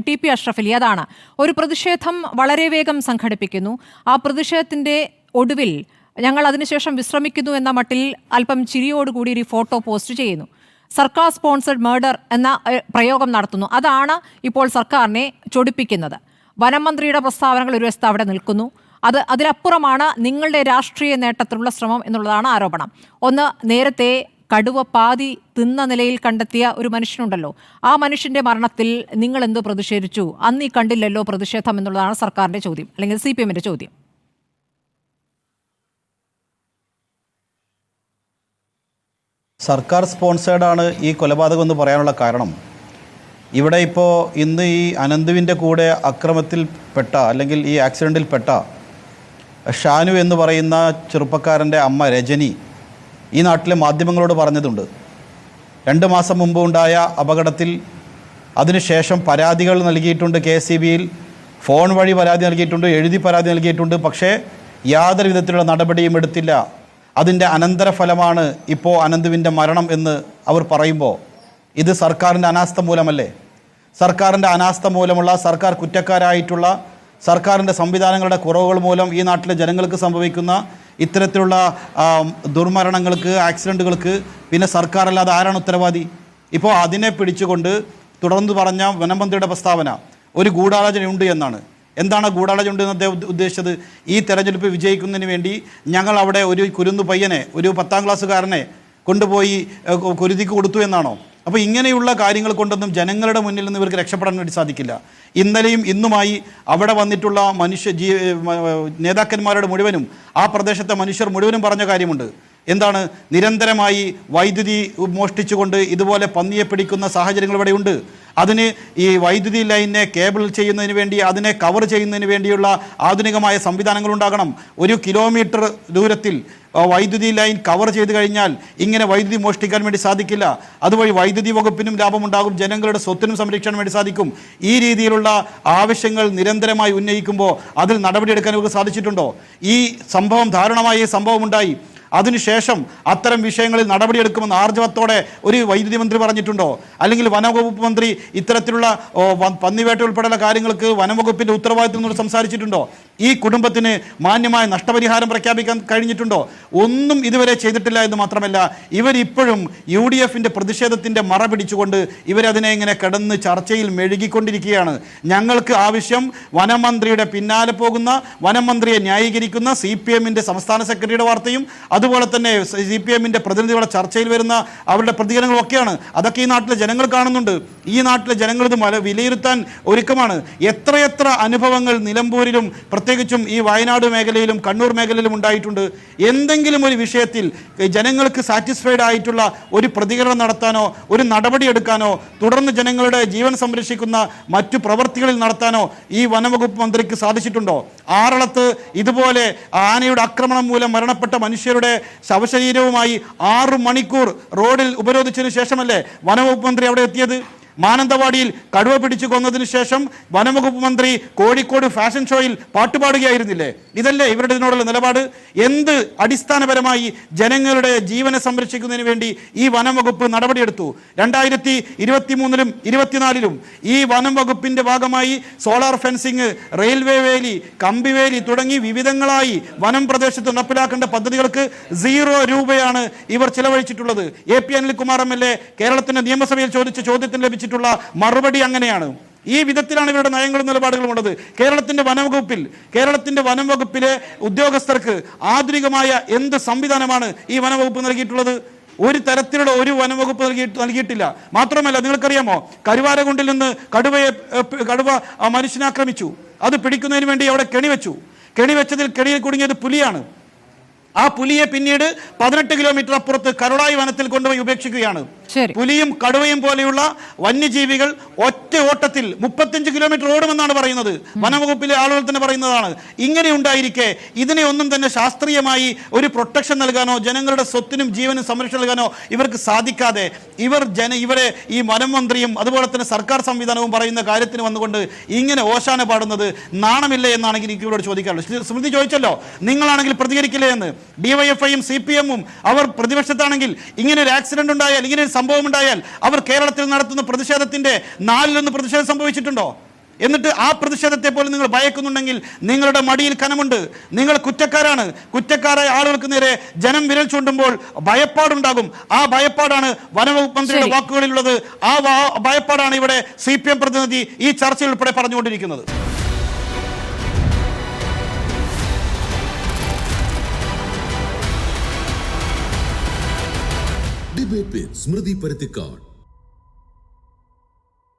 T P Ashrafali അതാണ്. ഒരു പ്രതിഷേധം വളരെ വേഗം സംഘടിപ്പിക്കുന്നു. ആ പ്രതിഷേധത്തിന്റെ ഒടുവിൽ ഞങ്ങൾ അതിനുശേഷം വിശ്രമിക്കുന്നു എന്ന മട്ടിൽ അല്പം ചിരിയോടുകൂടി ഒരു ഫോട്ടോ പോസ്റ്റ് ചെയ്യുന്നു. സർക്കാർ സ്പോൺസർഡ് മേർഡർ എന്ന പ്രയോഗം നടത്തുന്നു. അതാണ് ഇപ്പോൾ സർക്കാരിനെ ചൊടിപ്പിക്കുന്നത്. വനമന്ത്രിയുടെ പ്രസ്താവനകൾ ഒരു വശത്ത് അവിടെ നിൽക്കുന്നു. അത് അതിലപ്പുറമാണ് നിങ്ങളുടെ രാഷ്ട്രീയ നേട്ടത്തിലുള്ള ശ്രമം എന്നുള്ളതാണ് ആരോപണം. ഒന്ന് നേരത്തെ കടുവ പാതി തിന്ന നിലയിൽ കണ്ടെത്തിയ ഒരു മനുഷ്യനുണ്ടല്ലോ. ആ മനുഷ്യന്റെ മരണത്തിൽ നിങ്ങൾ എന്ത് പ്രതിഷേധിച്ചു? അന്ന് ഈ കണ്ടില്ലല്ലോ പ്രതിഷേധം എന്നുള്ളതാണ് സർക്കാരിന്റെ ചോദ്യം അല്ലെങ്കിൽ സി പി എമ്മിന്റെ ചോദ്യം. സർക്കാർ സ്പോൺസേഡാണ് ഈ കൊലപാതകം എന്ന് പറയാനുള്ള കാരണം. ഇവിടെ ഇപ്പോൾ ഇന്ന് ഈ അനന്തുവിന്റെ കൂടെ അക്രമത്തിൽ പെട്ട അല്ലെങ്കിൽ ഈ ആക്സിഡന്റിൽ പെട്ട ഷാനു എന്ന് പറയുന്ന ചെറുപ്പക്കാരന്റെ അമ്മ രജനി ഈ നാട്ടിലെ മാധ്യമങ്ങളോട് പറഞ്ഞതുണ്ട്. രണ്ട് മാസം മുമ്പ് ഉണ്ടായ അപകടത്തിൽ അതിനുശേഷം പരാതികൾ നൽകിയിട്ടുണ്ട് കെ എസ് ബിയിൽ. ഫോൺ വഴി പരാതി നൽകിയിട്ടുണ്ട് എഴുതി പരാതി നൽകിയിട്ടുണ്ട് പക്ഷേ യാതൊരു വിധത്തിലുള്ള നടപടിയും എടുത്തില്ല. അതിന്റെ അനന്തരഫലമാണ് ഇപ്പോൾ അനന്തുവിന്റെ മരണം എന്ന് അവർ പറയുമ്പോൾ. ഇത് സർക്കാരിന്റെ അനാസ്ഥ മൂലമല്ലേ? സർക്കാരിന്റെ അനാസ്ഥ മൂലമുള്ള സർക്കാർ കുറ്റക്കാരായിട്ടുള്ള സർക്കാരിന്റെ സംവിധാനങ്ങളുടെ കുറവുകൾ മൂലം ഈ നാട്ടിലെ ജനങ്ങൾക്ക് സംഭവിക്കുന്ന ഇത്തരത്തിലുള്ള ദുർമരണങ്ങൾക്ക് ആക്സിഡന്റുകൾക്ക് പിന്നെ സർക്കാരല്ലാതെ ആരാണ് ഉത്തരവാദി? ഇപ്പോൾ അതിനെ പിടിച്ചുകൊണ്ട് തുടർന്ന് പറഞ്ഞ വനമന്ത്രിയുടെ പ്രസ്താവന ഒരു ഗൂഢാലോചനയുണ്ട് എന്നാണ്. എന്താണ് ഗൂഢാലോചന എന്ന് അദ്ദേഹം ഉദ്ദേശിച്ചത്? ഈ തെരഞ്ഞെടുപ്പ് വിജയിക്കുന്നതിന് വേണ്ടി ഞങ്ങൾ അവിടെ ഒരു കുരുന്നു പയ്യനെ ഒരു പത്താം ക്ലാസ്സുകാരനെ കൊണ്ടുപോയി കുരുതിക്ക് കൊടുത്തു എന്നാണോ? അപ്പോൾ ഇങ്ങനെയുള്ള കാര്യങ്ങൾ കൊണ്ടൊന്നും ജനങ്ങളുടെ മുന്നിൽ നിന്ന് ഇവർക്ക് രക്ഷപ്പെടാൻ വേണ്ടി സാധിക്കില്ല. ഇന്നലെയും ഇന്നുമായി അവിടെ വന്നിട്ടുള്ള മനുഷ്യ ജീ നേതാക്കന്മാരുടെ മുഴുവനും ആ പ്രദേശത്തെ മനുഷ്യർ മുഴുവനും പറഞ്ഞ കാര്യമുണ്ട്. എന്താണ്? നിരന്തരമായി വൈദ്യുതി മോഷ്ടിച്ചുകൊണ്ട് ഇതുപോലെ പന്നിയെ പിടിക്കുന്ന സാഹചര്യങ്ങൾ ഇവിടെയുണ്ട് അതിന് ഈ വൈദ്യുതി ലൈനെ കേബിൾ ചെയ്യുന്നതിന് വേണ്ടി അതിനെ കവർ ചെയ്യുന്നതിന് വേണ്ടിയുള്ള ആധുനികമായ സംവിധാനങ്ങൾ ഉണ്ടാകണം. ഒരു കിലോമീറ്റർ ദൂരത്തിൽ വൈദ്യുതി ലൈൻ കവർ ചെയ്ത് കഴിഞ്ഞാൽ ഇങ്ങനെ വൈദ്യുതി മോഷ്ടിക്കാൻ വേണ്ടി സാധിക്കില്ല. അതുവഴി വൈദ്യുതി വകുപ്പിനും ലാഭമുണ്ടാകും. ജനങ്ങളുടെ സ്വത്തിനും സംരക്ഷണം വേണ്ടി സാധിക്കും. ഈ രീതിയിലുള്ള ആവശ്യങ്ങൾ നിരന്തരമായി ഉന്നയിക്കുമ്പോൾ അതിൽ നടപടിയെടുക്കാൻ ഇവർക്ക് സാധിച്ചിട്ടുണ്ടോ? ഈ സംഭവം ധാരണമായി ഈ സംഭവം ഉണ്ടായി. അതിനുശേഷം അത്തരം വിഷയങ്ങളിൽ നടപടിയെടുക്കുമെന്ന് ആർജവത്തോടെ ഒരു വൈദ്യുതി മന്ത്രി പറഞ്ഞിട്ടുണ്ടോ? അല്ലെങ്കിൽ വനവകുപ്പ് മന്ത്രി ഇത്തരത്തിലുള്ള പന്നിവേട്ട ഉൾപ്പെടെയുള്ള കാര്യങ്ങൾക്ക് വനംവകുപ്പിന്റെ ഉത്തരവാദിത്തം സംസാരിച്ചിട്ടുണ്ടോ? ഈ കുടുംബത്തിന് മാന്യമായ നഷ്ടപരിഹാരം പ്രഖ്യാപിക്കാൻ കഴിഞ്ഞിട്ടുണ്ടോ? ഒന്നും ഇതുവരെ ചെയ്തിട്ടില്ല എന്ന് മാത്രമല്ല ഇവരിപ്പോഴും യു ഡി എഫിന്റെ പ്രതിഷേധത്തിന്റെ മറ പിടിച്ചുകൊണ്ട് ഇവരതിനെ ഇങ്ങനെ കിടന്ന് ചർച്ചയിൽ മെഴുകിക്കൊണ്ടിരിക്കുകയാണ്. ഞങ്ങൾക്ക് ആവശ്യം വനമന്ത്രിയുടെ പിന്നാലെ പോകുന്ന വനമന്ത്രിയെ ന്യായീകരിക്കുന്ന സി പി എമ്മിന്റെ സംസ്ഥാന സെക്രട്ടറിയുടെ വാർത്തയും അതുപോലെ തന്നെ സി പി എമ്മിന്റെ പ്രതിനിധികളുടെ ചർച്ചയിൽ വരുന്ന അവരുടെ പ്രതികരണങ്ങളൊക്കെയാണ്. അതൊക്കെ ഈ നാട്ടിലെ ജനങ്ങൾ കാണുന്നുണ്ട്. ഈ നാട്ടിലെ ജനങ്ങൾ ഇത് വിലയിരുത്താൻ ഒരുക്കമാണ്. എത്രയെത്ര അനുഭവങ്ങൾ നിലമ്പൂരിലും പ്രത്യേകിച്ചും ഈ വയനാട് മേഖലയിലും കണ്ണൂർ മേഖലയിലും ഉണ്ടായിട്ടുണ്ട്. എന്തെങ്കിലും ഒരു വിഷയത്തിൽ ജനങ്ങൾക്ക് സാറ്റിസ്ഫൈഡ് ആയിട്ടുള്ള ഒരു പ്രതികരണം നടത്താനോ ഒരു നടപടി എടുക്കാനോ തുടർന്ന് ജനങ്ങളുടെ ജീവൻ സംരക്ഷിക്കുന്ന മറ്റു പ്രവർത്തികളിൽ നടത്താനോ ഈ വനംവകുപ്പ് മന്ത്രിക്ക് സാധിച്ചിട്ടുണ്ടോ? ആറളത്ത് ഇതുപോലെ ആനയുടെ ആക്രമണം മൂലം മരണപ്പെട്ട മനുഷ്യരുടെ ശവശരീരവുമായി ആറു മണിക്കൂർ റോഡിൽ ഉപരോധിച്ചതിനു ശേഷമല്ലേ വനവകുപ്പ് മന്ത്രി അവിടെ എത്തിയത്? മാനന്തവാടിയിൽ കടുവ പിടിച്ചു കൊന്നതിന് ശേഷം വനംവകുപ്പ് മന്ത്രി കോഴിക്കോട് ഫാഷൻ ഷോയിൽ പാട്ടുപാടുകയായിരുന്നില്ലേ? ഇതല്ലേ ഇവരുടെ ഇതിനോടുള്ള നിലപാട്? എന്ത് അടിസ്ഥാനപരമായി ജനങ്ങളുടെ ജീവനെ സംരക്ഷിക്കുന്നതിന് വേണ്ടി ഈ വനംവകുപ്പ് നടപടിയെടുത്തു? രണ്ടായിരത്തി ഇരുപത്തി മൂന്നിലും ഇരുപത്തിനാലിലും ഈ വനം വകുപ്പിന്റെ ഭാഗമായി സോളാർ ഫെൻസിങ് റെയിൽവേ വേലി കമ്പിവേലി തുടങ്ങി വിവിധങ്ങളായി വനം പ്രദേശത്ത് നടപ്പിലാക്കേണ്ട പദ്ധതികൾക്ക് സീറോ രൂപയാണ് ഇവർ ചിലവഴിച്ചിട്ടുള്ളത്. A P Anilkumar M L A കേരളത്തിന്റെ നിയമസഭയിൽ ചോദിച്ച ചോദ്യത്തിന് ലഭിച്ചിട്ടുള്ള മറുപടി അങ്ങനെയാണ്. ഈ വിധത്തിലാണ് ഇവരുടെ നയങ്ങളും നിലപാടുകളും ഉള്ളത്. കേരളത്തിന്റെ വനംവകുപ്പിൽ കേരളത്തിന്റെ വനംവകുപ്പിലെ ഉദ്യോഗസ്ഥർക്ക് ആധുനികമായ എന്ത് സംവിധാനമാണ് ഈ വനംവകുപ്പ് നൽകിയിട്ടുള്ളത്? ഒരു തരത്തിലുള്ള ഒരു വനംവകുപ്പ് നൽകി നൽകിയിട്ടില്ല. മാത്രമല്ല നിങ്ങൾക്കറിയാമോ? കരുവാരകുണ്ടിൽ നിന്ന് കടുവയെ കടുവ മനുഷ്യനാക്രമിച്ചു മനുഷ്യനെ അത് പിടിക്കുന്നതിന് വേണ്ടി അവിടെ കെണി വെച്ചു. കെണി വെച്ചതിൽ കെണിയിൽ കുടുങ്ങിയത് പുലിയാണ്. ആ പുലിയെ പിന്നീട് പതിനെട്ട് കിലോമീറ്റർ അപ്പുറത്ത് കരുടായി വനത്തിൽ കൊണ്ടുപോയി ഉപേക്ഷിക്കുകയാണ്. പുലിയും കടുവയും പോലെയുള്ള വന്യജീവികൾ ഒറ്റ ഓട്ടത്തിൽ മുപ്പത്തിയഞ്ച് കിലോമീറ്റർ ഓടുമെന്നാണ് പറയുന്നത്. വനവകുപ്പിലെ ആളുകൾ തന്നെ പറയുന്നതാണ്. ഇങ്ങനെ ഉണ്ടായിരിക്കെ ഇതിനെ ഒന്നും തന്നെ ശാസ്ത്രീയമായി ഒരു പ്രൊട്ടക്ഷൻ നൽകാനോ ജനങ്ങളുടെ സ്വത്തിനും ജീവനും സംരക്ഷണം നൽകാനോ ഇവർക്ക് സാധിക്കാതെ ഇവർ ജന ഇവരെ ഈ വനം മന്ത്രിയും അതുപോലെ തന്നെ സർക്കാർ സംവിധാനവും പറയുന്ന കാര്യത്തിന് വന്നുകൊണ്ട് ഇങ്ങനെ ഓശാന പാടുന്നത് നാണമില്ല എന്നാണെങ്കിൽ എനിക്ക് ഇവരോട് ചോദിക്കാറുള്ളത് സ്മൃതി ചോദിച്ചല്ലോ നിങ്ങളാണെങ്കിൽ പ്രതികരിക്കില്ലേ എന്ന്? ഡിവൈഎഫ്ഐയും സി പി എമ്മും അവർ പ്രതിപക്ഷത്താണെങ്കിൽ ഇങ്ങനെ ഒരു ആക്സിഡന്റ് ഉണ്ടായാൽ ഇങ്ങനെ ഒരു സംഭവം ഉണ്ടായാൽ അവർ കേരളത്തിൽ നടത്തുന്ന പ്രതിഷേധത്തിന്റെ നാലിലൊന്ന് പ്രതിഷേധം സംഭവിച്ചിട്ടുണ്ടോ? എന്നിട്ട് ആ പ്രതിഷേധത്തെ പോലും നിങ്ങൾ ഭയക്കുന്നുണ്ടെങ്കിൽ നിങ്ങളുടെ മടിയിൽ കനമുണ്ട്. നിങ്ങൾ കുറ്റക്കാരാണ്. കുറ്റക്കാരായ ആളുകൾക്ക് നേരെ ജനം വിരൽ ചൂണ്ടുമ്പോൾ ഭയപ്പാടുണ്ടാകും. ആ ഭയപ്പാടാണ് വനവകുപ്പ് മന്ത്രിയുടെ വാക്കുകളിലുള്ളത്. ആ ഭയപ്പാടാണ് ഇവിടെ സി പി എം പ്രതിനിധി ഈ ചർച്ചയിൽ ഉൾപ്പെടെ പറഞ്ഞുകൊണ്ടിരിക്കുന്നത്. ഡിബേറ്റ് സ്മൃതി പരുത്തിക്കാട്